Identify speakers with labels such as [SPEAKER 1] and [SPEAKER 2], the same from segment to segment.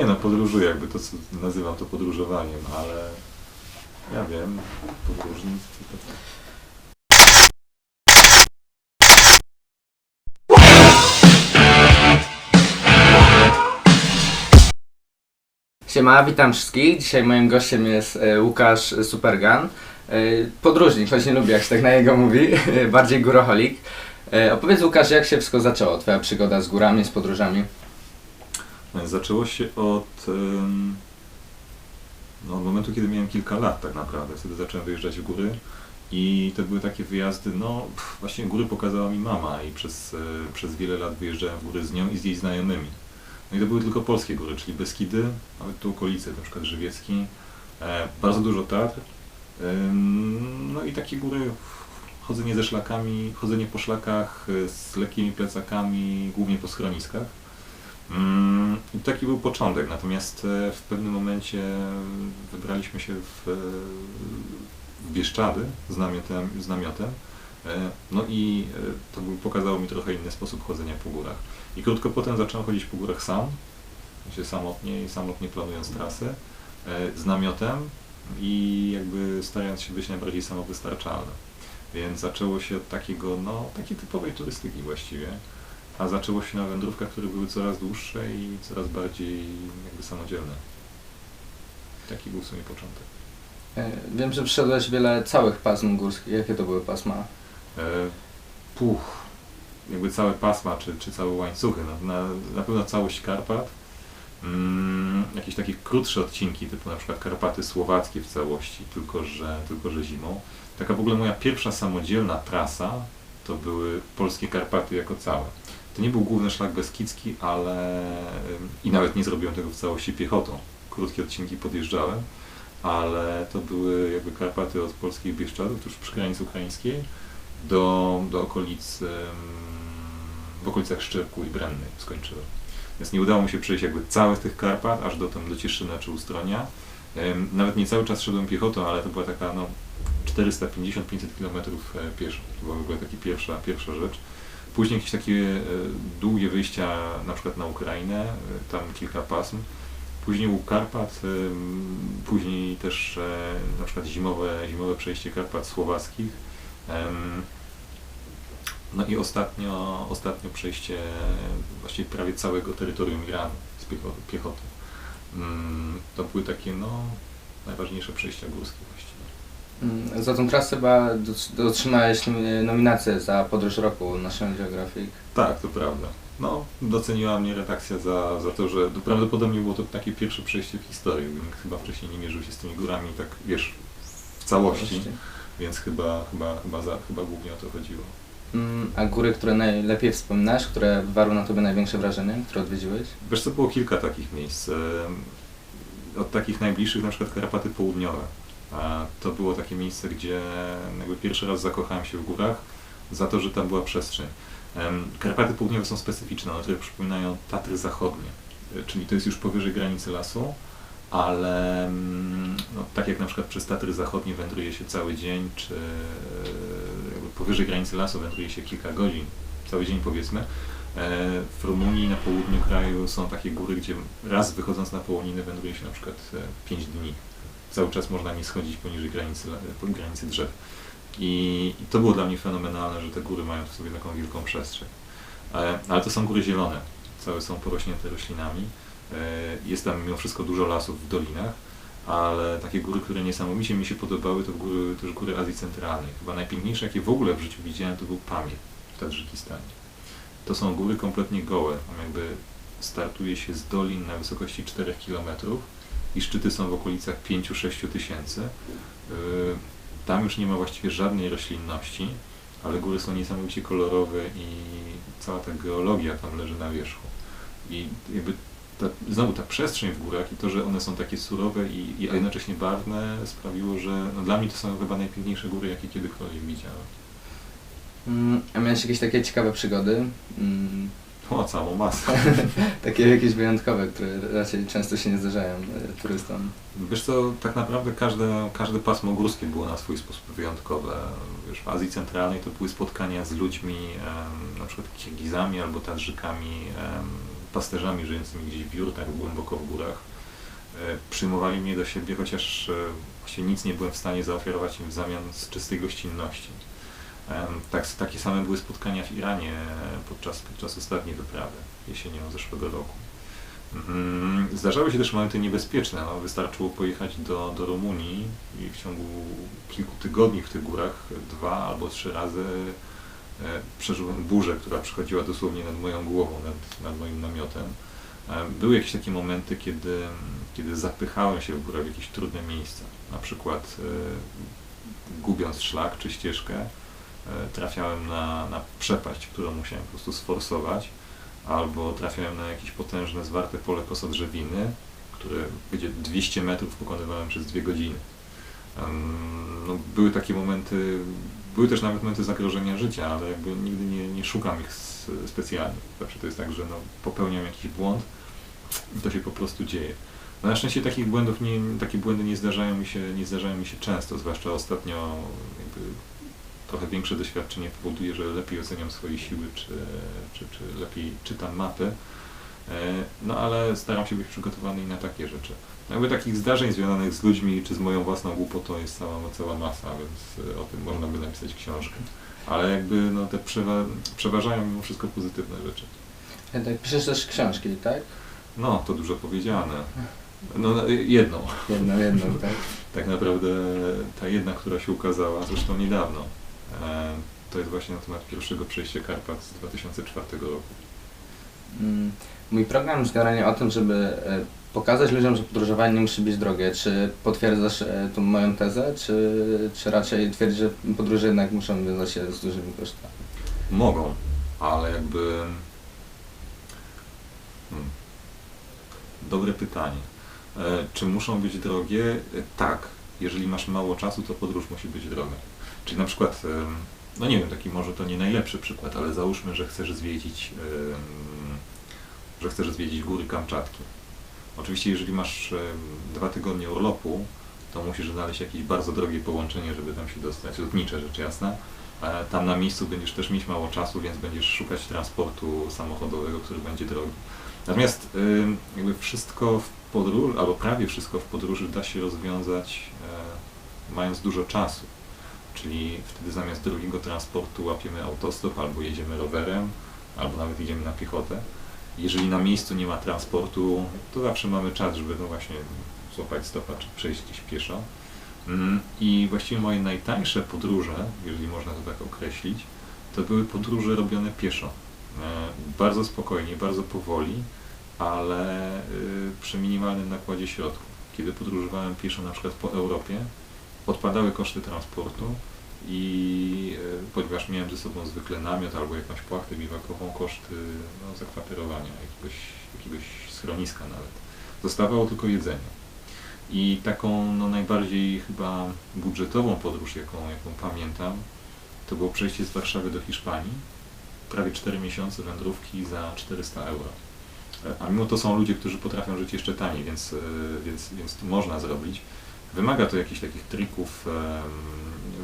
[SPEAKER 1] Nie no, podróżuję, jakby to co nazywam to podróżowaniem, ale ja wiem, podróżnik tak.
[SPEAKER 2] Siema, witam wszystkich. Dzisiaj moim gościem jest e, Łukasz Supergan. E, podróżnik, choć nie lubię jak się tak na niego mówi, bardziej góroholik. E, opowiedz Łukasz, jak się wszystko zaczęło, twoja przygoda z górami, z podróżami?
[SPEAKER 1] No, Zaczęło się od, no, od momentu, kiedy miałem kilka lat tak naprawdę. Wtedy zacząłem wyjeżdżać w góry i to były takie wyjazdy, no pff, właśnie góry pokazała mi mama i przez, y, przez wiele lat wyjeżdżałem w góry z nią i z jej znajomymi. No i to były tylko polskie góry, czyli Beskidy, nawet tu okolice, na przykład Żywiecki, e, bardzo dużo Tatr. Ym, no i takie góry, chodzenie ze szlakami, chodzenie po szlakach y, z lekkimi plecakami, głównie po schroniskach. Mm, I taki był początek, natomiast e, w pewnym momencie wybraliśmy się w, e, w Bieszczady z namiotem, z namiotem. E, no i to pokazało mi trochę inny sposób chodzenia po górach. I krótko potem zacząłem chodzić po górach sam, się samotnie i samotnie planując trasy, z namiotem i jakby starając się być najbardziej samowystarczalny. Więc zaczęło się od takiego, no, takiej typowej turystyki właściwie. A zaczęło się na wędrówkach, które były coraz dłuższe i coraz bardziej jakby samodzielne. Taki był w sumie początek.
[SPEAKER 2] E, wiem, że przeszedłeś wiele całych pasm górskich. Jakie to były pasma?
[SPEAKER 1] E, puch, jakby całe pasma, czy, czy całe łańcuchy, no, na, na pewno całość Karpat. Mm, jakieś takie krótsze odcinki, typu na przykład Karpaty Słowackie w całości, tylko że, tylko że zimą. Taka w ogóle moja pierwsza samodzielna trasa to były polskie Karpaty jako całe. To nie był główny szlak beskidzki, ale i nawet nie zrobiłem tego w całości piechotą. Krótkie odcinki podjeżdżałem, ale to były jakby Karpaty od polskich Bieszczadów, tuż przy granicy ukraińskiej, do, do okolic, w okolicach Szczyrku i Brennej skończyłem. Więc nie udało mi się przejść jakby całych tych Karpat, aż do tam do Cieszyna czy Ustronia. Nawet nie cały czas szedłem piechotą, ale to była taka no 450-500 km pieszo. To była w ogóle taka pierwsza, pierwsza rzecz. Później jakieś takie e, długie wyjścia na przykład na Ukrainę, e, tam kilka pasm. Później u Karpat, ym, później też e, na przykład zimowe, zimowe przejście Karpat słowackich. No i ostatnio, ostatnio przejście właściwie prawie całego terytorium Iranu z piechoty. Mm, To były takie no, najważniejsze przejścia górskie właściwie.
[SPEAKER 2] Za tą trasę chyba otrzymałeś nom- nominację za podróż roku National Geographic.
[SPEAKER 1] Tak, to prawda. No, doceniła mnie redakcja za, za to, że to prawdopodobnie było to takie pierwsze przejście w historii. Nikt chyba wcześniej nie mierzył się z tymi górami tak, wiesz, w całości, więc chyba, chyba, chyba, za, chyba głównie o to chodziło.
[SPEAKER 2] Mm, A góry, które najlepiej wspominasz, które wywarły na tobie największe wrażenie, które odwiedziłeś?
[SPEAKER 1] Wiesz co, było kilka takich miejsc. Od takich najbliższych na przykład Karapaty Południowe. To było takie miejsce, gdzie jakby pierwszy raz zakochałem się w górach za to, że tam była przestrzeń. Karpaty Południowe są specyficzne, one przypominają Tatry Zachodnie, Y, czyli to jest już powyżej granicy lasu, ale no, tak jak na przykład przez Tatry Zachodnie wędruje się cały dzień, czy jakby powyżej granicy lasu wędruje się kilka godzin, cały dzień powiedzmy, E, W Rumunii na południu kraju są takie góry, gdzie raz wychodząc na połoniny wędruje się na przykład 5 dni. Cały czas można nie schodzić poniżej granicy, granicy drzew. I, I to było dla mnie fenomenalne, że te góry mają w sobie taką wielką przestrzeń. E, Ale to są góry zielone, całe są porośnięte roślinami. E, Jest tam mimo wszystko dużo lasów w dolinach, ale takie góry, które niesamowicie mi się podobały, to góry, też góry Azji Centralnej. Chyba najpiękniejsze, jakie w ogóle w życiu widziałem, to był Pamir w Tadżykistanie. To są góry kompletnie gołe. Tam jakby startuje się z dolin na wysokości 4 km i szczyty są w okolicach 5-6 tysięcy. Yy, Tam już nie ma właściwie żadnej roślinności, ale góry są niesamowicie kolorowe i cała ta geologia tam leży na wierzchu. I jakby ta, znowu ta przestrzeń w górach i to, że one są takie surowe i, i jednocześnie barwne sprawiło, że no dla mnie to są chyba najpiękniejsze góry, jakie kiedykolwiek widziałem.
[SPEAKER 2] Mm, A miałeś jakieś takie ciekawe przygody?
[SPEAKER 1] O, całą masę.
[SPEAKER 2] Takie jakieś wyjątkowe, które raczej często się nie zdarzają e, turystom.
[SPEAKER 1] Wiesz co, tak naprawdę każde, każde pasmo górskie było na swój sposób wyjątkowe. Wiesz, w Azji Centralnej to były spotkania z ludźmi, em, na przykład Kirgizami albo Tadżykami, em, pasterzami żyjącymi gdzieś w jurtach głęboko w górach. E, Przyjmowali mnie do siebie, chociaż e, właśnie nic nie byłem w stanie zaoferować im w zamian z czystej gościnności. Tak, takie same były spotkania w Iranie podczas, podczas ostatniej wyprawy jesienią zeszłego roku. Mm, Zdarzały się też momenty niebezpieczne. No, wystarczyło pojechać do, do Rumunii i w ciągu kilku tygodni w tych górach dwa albo trzy razy e, przeżyłem burzę, która przychodziła dosłownie nad moją głową, nad, nad moim namiotem. Były jakieś takie momenty, kiedy, kiedy zapychałem się w górę w jakieś trudne miejsca. Na przykład e, gubiąc szlak czy ścieżkę, trafiałem na, na przepaść, którą musiałem po prostu sforsować, albo trafiałem na jakieś potężne, zwarte pole kosodrzewiny, które gdzie 200 metrów pokonywałem przez dwie godziny. No, były takie momenty, były też nawet momenty zagrożenia życia, ale jakby nigdy nie, nie szukam ich specjalnie. Zawsze to jest tak, że no, popełniam jakiś błąd i to się po prostu dzieje. No, na szczęście takich błędów nie, takie błędy nie zdarzają mi się, nie zdarzają mi się często, zwłaszcza ostatnio jakby trochę większe doświadczenie powoduje, że lepiej oceniam swoje siły, czy, czy, czy lepiej czytam mapy. E, No ale staram się być przygotowany i na takie rzeczy. No, Jakby takich zdarzeń związanych z ludźmi czy z moją własną głupotą jest cała, cała masa, więc e, o tym można by napisać książkę. Ale jakby no, te przewa przeważają mimo wszystko pozytywne rzeczy.
[SPEAKER 2] E, Tak, piszesz też książki, tak?
[SPEAKER 1] No, to dużo powiedziane. No, no, jedną.
[SPEAKER 2] Jedną, jedną, tak?
[SPEAKER 1] Tak naprawdę ta jedna, która się ukazała, zresztą niedawno, to jest właśnie na temat pierwszego przejścia Karpat z 2004 roku.
[SPEAKER 2] Mm, Mój program jest generalnie o tym, żeby e, pokazać ludziom, że podróżowanie nie musi być drogie. Czy potwierdzasz e, tą moją tezę, czy, czy raczej twierdzisz, że podróże jednak muszą wiązać się z dużymi kosztami?
[SPEAKER 1] Mogą, ale jakby. Hmm. Dobre pytanie. E, czy muszą być drogie? E, tak. Jeżeli masz mało czasu, to podróż musi być droga. Czyli na przykład, no nie wiem, taki może to nie najlepszy przykład, ale załóżmy, że chcesz zwiedzić, że chcesz zwiedzić góry Kamczatki. Oczywiście, jeżeli masz dwa tygodnie urlopu, to musisz znaleźć jakieś bardzo drogie połączenie, żeby tam się dostać, lotnicze rzecz jasna. E, Tam na miejscu będziesz też mieć mało czasu, więc będziesz szukać transportu samochodowego, który będzie drogi. Natomiast jakby wszystko w podróży, albo prawie wszystko w podróży da się rozwiązać e, mając dużo czasu. Czyli wtedy zamiast drogiego transportu łapiemy autostop, albo jedziemy rowerem, albo nawet idziemy na piechotę. Jeżeli na miejscu nie ma transportu, to zawsze mamy czas, żeby no właśnie złapać stopa, czy przejść gdzieś pieszo. Mm, I właściwie moje najtańsze podróże, jeżeli można to tak określić, to były podróże robione pieszo. E, Bardzo spokojnie, bardzo powoli, ale y, przy minimalnym nakładzie środków. Kiedy podróżowałem pieszo na przykład po Europie, odpadały koszty transportu i y, ponieważ miałem ze sobą zwykle namiot albo jakąś płachtę biwakową, koszty no, zakwaterowania, jakiegoś, jakiegoś schroniska nawet. Zostawało tylko jedzenie. I taką no, najbardziej chyba budżetową podróż, jaką, jaką pamiętam, to było przejście z Warszawy do Hiszpanii. Prawie 4 miesiące wędrówki za 400 euro. E, A mimo to są ludzie, którzy potrafią żyć jeszcze taniej, więc, e, więc, więc to można zrobić. Wymaga to jakichś takich trików,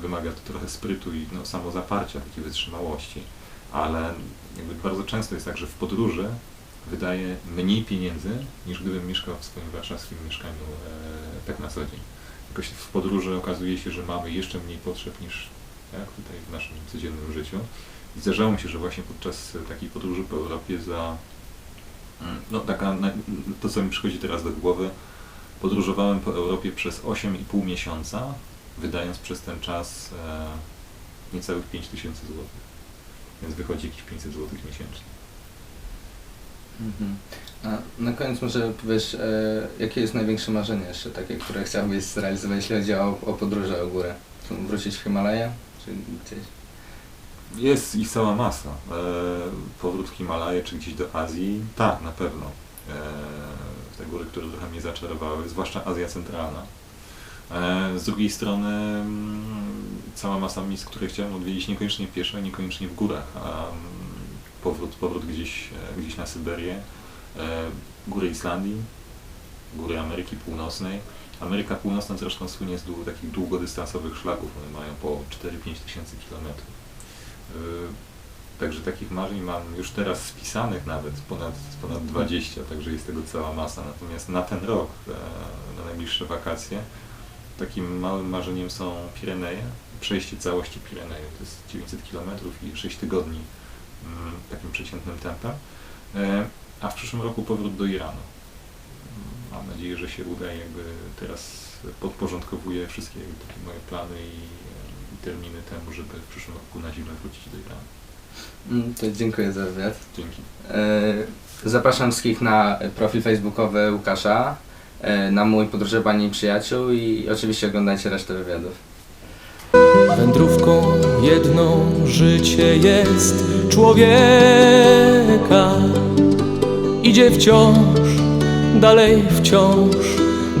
[SPEAKER 1] wymaga to trochę sprytu i no, samozaparcia, takiej wytrzymałości, ale bardzo często jest tak, że w podróży wydaje mniej pieniędzy, niż gdybym mieszkał w swoim warszawskim mieszkaniu e, tak na co dzień. Jakoś w podróży okazuje się, że mamy jeszcze mniej potrzeb niż jak tutaj w naszym codziennym życiu. I zdarzało mi się, że właśnie podczas takiej podróży po Europie za no taka, to co mi przychodzi teraz do głowy, podróżowałem po Europie przez 8,5 miesiąca, wydając przez ten czas e, niecałych 5 tysięcy złotych. Więc wychodzi jakieś 500 złotych miesięcznie.
[SPEAKER 2] Mhm. A na koniec może powiesz, e, jakie jest największe marzenie jeszcze takie, które chciałbyś zrealizować, jeśli chodzi o, o podróże o górę? Wrócić w Himalaje? Czy gdzieś?
[SPEAKER 1] Jest ich cała masa. E, powrót w Himalaje czy gdzieś do Azji, tak, na pewno. E, te góry, które trochę mnie zaczarowały, zwłaszcza Azja Centralna. E, z drugiej strony mm, cała masa miejsc, które chciałem odwiedzić niekoniecznie pieszo, niekoniecznie w górach, a mm, powrót, powrót gdzieś, e, gdzieś na Syberię, e, góry Islandii, góry Ameryki Północnej. Ameryka Północna zresztą słynie z dłu- takich długodystansowych szlaków, one mają po 4-5 tysięcy kilometrów. Także takich marzeń mam już teraz spisanych nawet ponad, ponad 20, także jest tego cała masa. Natomiast na ten rok, e, na najbliższe wakacje, takim małym marzeniem są Pireneje, przejście całości Pirenejów. To jest 900 km i 6 tygodni mm, takim przeciętnym tempem. E, A w przyszłym roku powrót do Iranu. Mam nadzieję, że się uda i jakby teraz podporządkowuję wszystkie moje plany i, i terminy temu, żeby w przyszłym roku na zimę wrócić do Iranu.
[SPEAKER 2] Mm, To dziękuję za wywiad.
[SPEAKER 1] Dzięki.
[SPEAKER 2] E, Zapraszam wszystkich na profil facebookowy Łukasza, e, na mój podróże Pani i Przyjaciół i oczywiście oglądajcie resztę wywiadów.
[SPEAKER 3] Wędrówką jedną życie jest człowieka. Idzie wciąż, dalej wciąż